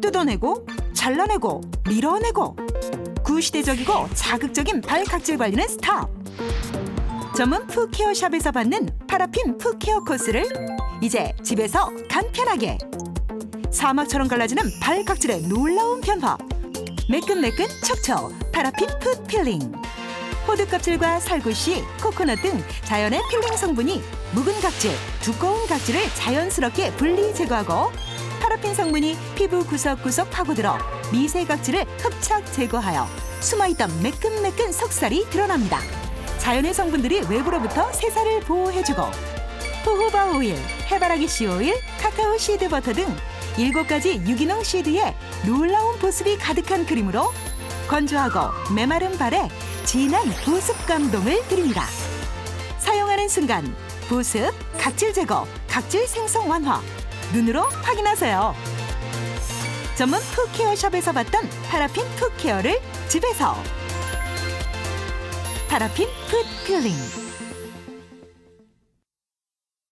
뜯어내고 잘라내고 밀어내고. 구시대적이고 자극적인 발각질 관리는 스탑. 전문 푸케어 샵에서 받는 파라핀 푸케어 코스를 이제 집에서 간편하게 사막처럼 갈라지는 발각질의 놀라운 변화 매끈매끈 촉촉 파라핀 풋 필링. 호두 껍질과 살구씨, 코코넛 등 자연의 필링 성분이 묵은 각질, 두꺼운 각질을 자연스럽게 분리 제거하고 파라핀 성분이 피부 구석구석 파고들어 미세 각질을 흡착 제거하여 숨어있던 매끈매끈 속살이 드러납니다. 자연의 성분들이 외부로부터 세살을 보호해주고 호호바 오일, 해바라기 씨 오일, 카카오 시드 버터 등 일곱 가지 유기농 시드에 놀라운 보습이 가득한 크림으로 건조하고 메마른 발에 진한 보습 감동을 드립니다. 사용하는 순간 보습, 각질 제거, 각질 생성 완화 눈으로 확인하세요. 전문 푸케어 샵에서 봤던 파라핀 푸케어를 집에서 파라핀 풋 필링